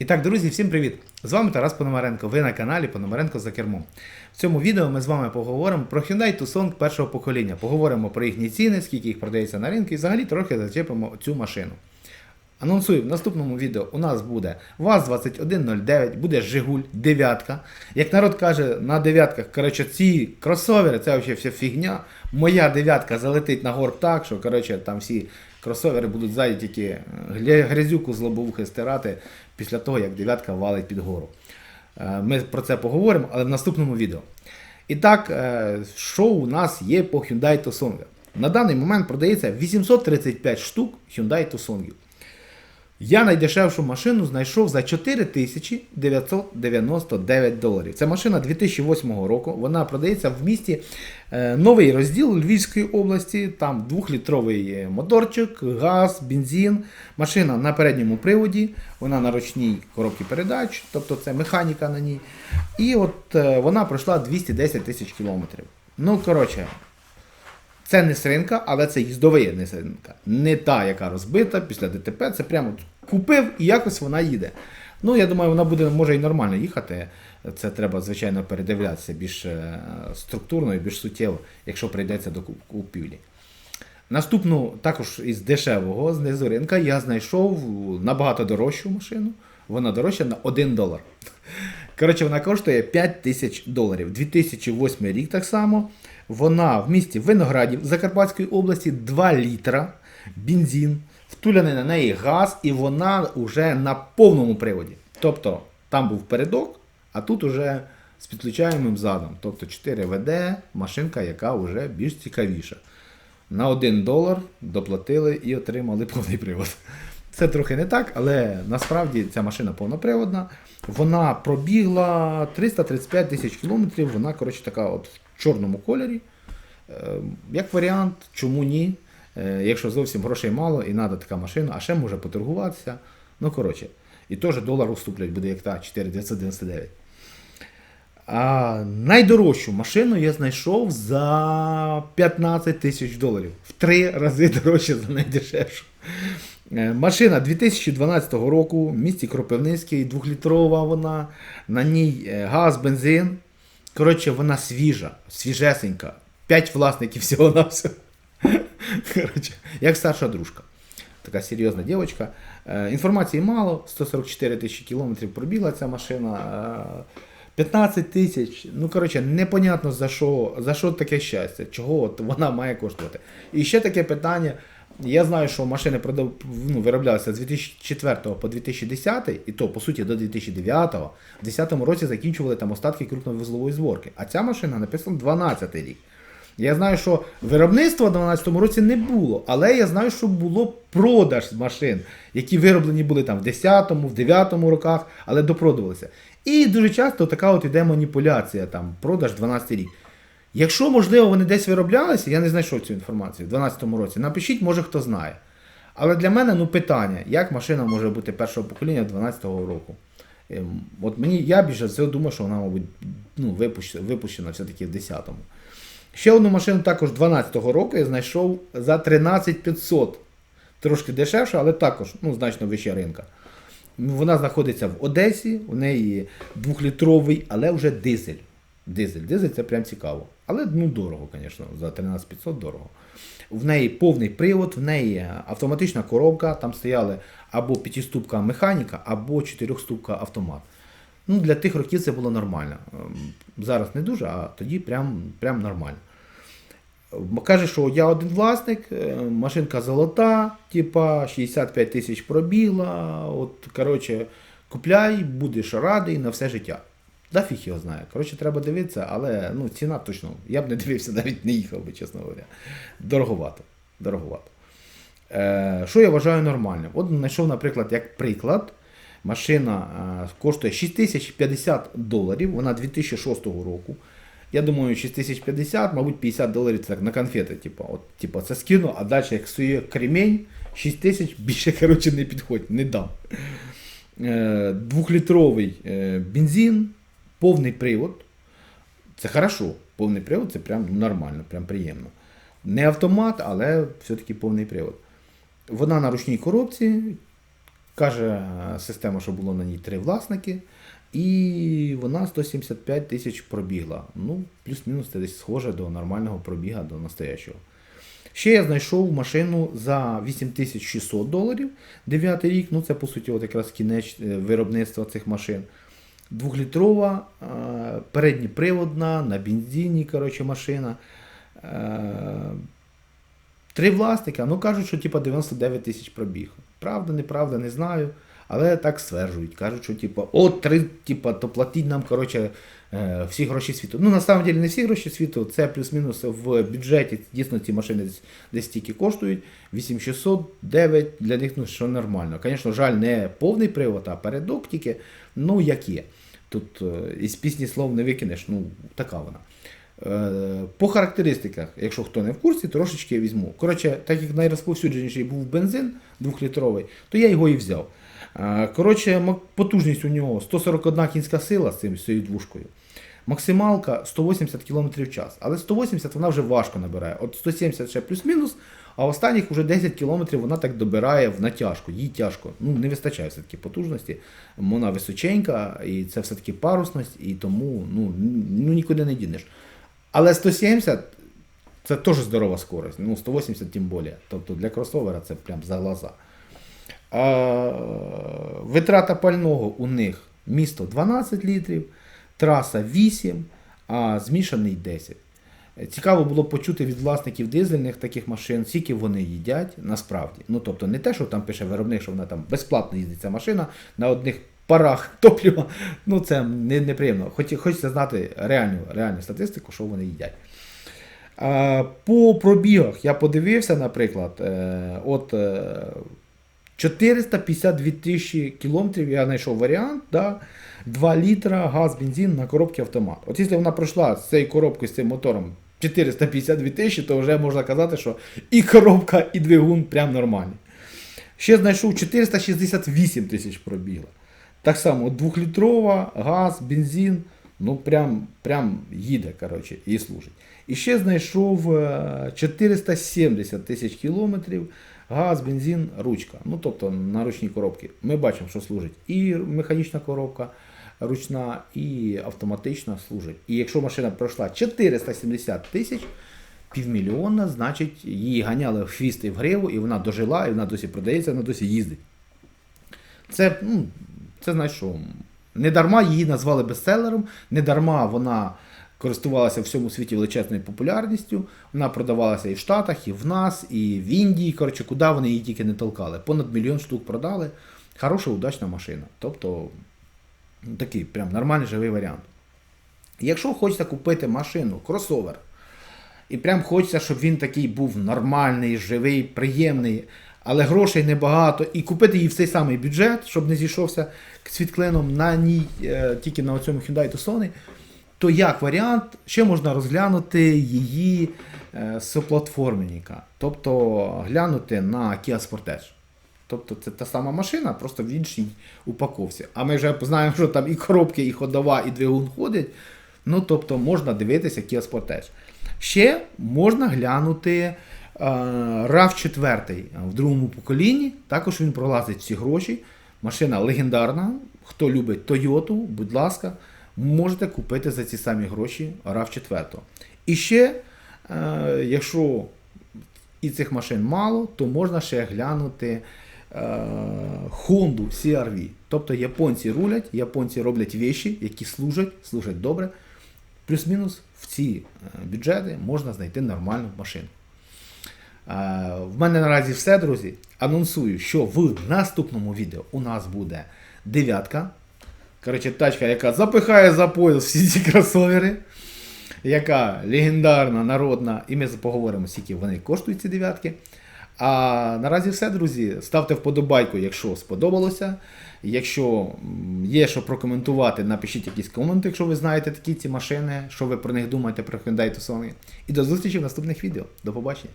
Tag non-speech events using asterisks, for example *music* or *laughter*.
І так, друзі, всім привіт! З вами Тарас Пономаренко. Ви на каналі Пономаренко за кермом. В цьому відео ми з вами поговоримо про Hyundai Tucson першого покоління. Поговоримо про їхні ціни, скільки їх продається на ринку, і взагалі трохи зачепимо цю машину. Анонсую, в наступному відео у нас буде ВАЗ-2109, буде Жигуль, дев'ятка. Як народ каже, на дев'ятках, коротше, ці кросовери, це взагалі вся фігня. Моя дев'ятка залетить на горб так, що коротше, там всі кросовери будуть ззаді тільки е, грязюку з лобовухи стирати після того, як дев'ятка валить під гору. Е, Ми про це поговоримо, але в наступному відео. І так, е, що у нас є по Hyundai Tucson? На даний момент продається 835 штук Hyundai Tucson. Я найдешевшу машину знайшов за 4999 доларів. Це машина 2008 року. Вона продається в місті е, новий розділ Львівської області. Там 2-літровий моторчик, газ, бензин. Машина на передньому приводі, вона на ручній коробці передач, тобто це механіка на ній. І от е, вона пройшла 210 тисяч кілометрів. Ну, коротше, це не сринка, але це їздовий не сринка. Не та, яка розбита після ДТП. Це прямо купив і якось вона їде. Ну, я думаю, вона буде може і нормально їхати. Це треба, звичайно, передивлятися більш е, структурно і більш суттєво, якщо прийдеться до купівлі. Наступну, також із дешевого, знизу ринка, я знайшов набагато дорожчу машину. Вона дорожча на 1 долар. Коротше, вона коштує 5 тисяч доларів. 2008 рік так само. Вона в місті Виноградів Закарпатської області 2 літра, бензин, втуляний на неї газ, і вона вже на повному приводі. Тобто там був передок, а тут уже з підключаємим задом. Тобто 4 ВД, машинка, яка вже більш цікавіша. На 1 долар доплатили і отримали *laughs* повний привод. Це трохи не так, але насправді ця машина повноприводна. Вона пробігла 335 тисяч кілометрів. Вона, коротше, така от в чорному кольорі. Е, Як варіант, чому ні? Е, Якщо зовсім грошей мало і треба така машина, а ще може поторгуватися. Ну, коротше, і теж долар уступлять, буде як та 4999. А найдорожчу машину я знайшов за 15 тисяч доларів. В три рази *laughs* дорожче за найдешевшу. Е, Машина 2012 року, в місті Кропивницький, двохлітрова вона, на ній е, газ, бензин. Коротше, вона свіжа, свіжесенька. П'ять власників всього на. *laughs* Коротше, як старша дружка. Така серйозна дівчинка. Е, Інформації мало, 144 тисячі кілометрів пробігла ця машина. е, 15 тисяч. Ну, коротше, непонятно за що, за що таке щастя, чого от вона має коштувати. І ще таке питання. Я знаю, що машини продав, ну, вироблялися з 2004 по 2010, і то, по суті, до 2009. В 2010 році закінчували там остатки крупновузлової зборки. А ця машина написана 12 рік. Я знаю, що виробництва в 2012 році не було, але я знаю, що було продаж машин, які вироблені були там в 10-му, в 9-му роках, але допродувалися. І дуже часто така от іде маніпуляція, там, продаж 12 рік. Якщо, можливо, вони десь вироблялися, я не знайшов цю інформацію в 2012 році. Напишіть, може хто знає. Але для мене ну, питання, як машина може бути першого покоління 2012 року. Ем, От мені я більше всього думаю, що вона, мабуть, ну, випущена, випущена все-таки в 10-му. Ще одну машину також 12-го року я знайшов за 13500. Трошки дешевше, але також ну, значно вища ринка. Вона знаходиться в Одесі, у неї двохлітровий, але вже дизель. Дизель. Дизель це прям цікаво. Але ну, дорого, звісно, за 13500 дорого. В неї повний привод, в неї автоматична коробка, там стояли або п'ятиступка механіка, або чотирьохступка автомат. Ну, для тих років це було нормально. Ем, Зараз не дуже, а тоді прям, прям нормально. Каже, що я один власник, е, машинка золота, типа 65 тисяч пробігла. От, коротше, купляй, будеш радий на все життя. Да фіг його знає. Коротше, треба дивитися, але ну, ціна точно. Я б не дивився, навіть не їхав би, чесно говоря. Дороговато. Дороговато. Е, що я вважаю нормальним? От знайшов, наприклад, як приклад, машина е, коштує 6050 доларів, вона 2006 року. Я думаю, 6050, мабуть, 50 доларів це так на конфети. Типу, от, типу, це скину, а далі як сує кремінь, 6 тисяч більше коротше, не підходь, не дам. Е, двохлітровий е, бензин, повний привод. Це хорошо. Повний привод це прям нормально, прям приємно. Не автомат, але все-таки повний привод. Вона на ручній коробці. Каже система, що було на ній три власники, і вона 175 тисяч пробігла. Ну, плюс-мінус це десь схоже до нормального пробіга, до настоящого. Ще я знайшов машину за 8600 доларів 9 рік. Ну, це по суті от якраз кінець е, виробництва цих машин. Двохлітрова, е, передніприводна, на бензині, коротше, машина. Е, Три власника, ну кажуть, що типа 99 тисяч пробіг. Правда, неправда, не знаю. Але так стверджують. Кажуть, що типа, о, три, типа, то платіть нам коротше, е, всі гроші світу. Ну, на самом деле, не всі гроші світу, це плюс-мінус в бюджеті. Дійсно, ці машини десь, десь стільки коштують. 8600, 9 для них ну, що нормально. Звісно, жаль, не повний привод, а передок тільки, ну як є. Тут е, із пісні слов не викинеш, ну така вона. Е, По характеристиках, якщо хто не в курсі, трошечки я візьму. Коротше, так як найрозповсюдженіший був бензин 2-літровий, то я його і взяв. Е, Коротше, потужність у нього 141 кінська сила з з цією двушкою. Максималка 180 км в час. Але 180 вона вже важко набирає. От 170 ще плюс-мінус, а останніх вже 10 км вона так добирає в натяжку. Їй тяжко. Ну, не вистачає все-таки потужності. Вона височенька, і це все-таки парусність, і тому ну, ну, нікуди не дінеш. Але 170 це теж здорова скорость. Ну, 180 тим більше. Тобто для кросовера це прям за глаза. А, витрата пального у них місто 12 літрів, траса 8, а змішаний 10. Цікаво було почути від власників дизельних таких машин, скільки вони їдять насправді. Ну тобто не те, що там пише виробник, що вона там безплатно їздить ця машина на одних парах *laughs* топлива. Ну це не, неприємно. Хоч, хочеться знати реальну, реальну статистику, що вони їдять. По пробігах я подивився, наприклад, е, от е, 452 тисячі кілометрів я знайшов варіант, да, 2 літра газ, бензин на коробці автомат. От якщо вона пройшла з цією коробкою, з цим мотором 452 тисячі, то вже можна казати, що і коробка, і двигун прям нормальні. Ще знайшов 468 тисяч пробігла. Так само 2-літрова, газ, бензин, ну прям, прям їде, коротше, і служить. І ще знайшов е, 470 тисяч кілометрів, газ, бензин, ручка. Ну, тобто на ручній коробці. Ми бачимо, що служить і механічна коробка ручна, і автоматична служить. І якщо машина пройшла 470 тисяч, півмільйона, значить її ганяли в хвіст і в гриву, і вона дожила, і вона досі продається, вона досі їздить. Це, ну, це значить, що не дарма її назвали бестселером, не дарма вона користувалася в всьому світі величезною популярністю. Вона продавалася і в Штатах, і в нас, і в Індії. Коротше, куди вони її тільки не толкали. Понад мільйон штук продали. Хороша, удачна машина. Тобто такий прям нормальний живий варіант. Якщо хочете купити машину, кросовер, і прям хочеться, щоб він такий був нормальний, живий, приємний, але грошей небагато, і купити її в цей самий бюджет, щоб не зійшовся світклином на ній, е, тільки на цьому Hyundai Tucson, то як варіант, ще можна розглянути її е, з. Тобто глянути на Kia Sportage. Тобто це та сама машина, просто в іншій упаковці. А ми вже знаємо, що там і коробки, і ходова, і двигун ходять. Ну, тобто можна дивитися Kia Sportage. Ще можна глянути е, RAV 4 в другому поколінні. Також він пролазить всі гроші. Машина легендарна. Хто любить Toyota, будь ласка, можете купити за ці самі гроші RAV 4. І ще, е, якщо і цих машин мало, то можна ще глянути Honda CRV. Тобто японці рулять, японці роблять віші, які служать, служать добре. Плюс-мінус в ці е, бюджети можна знайти нормальну машину. Е, В мене наразі все, друзі. Анонсую, що в наступному відео у нас буде дев'ятка. Коротше, тачка, яка запихає за пояс всі ці кросовери, яка легендарна, народна, і ми поговоримо, скільки вони коштують ці дев'ятки. А наразі все, друзі. Ставте вподобайку, якщо сподобалося. Якщо є що прокоментувати, напишіть якісь коменти, якщо ви знаєте такі ці машини, що ви про них думаєте про Hyundai. І до зустрічі в наступних відео. До побачення.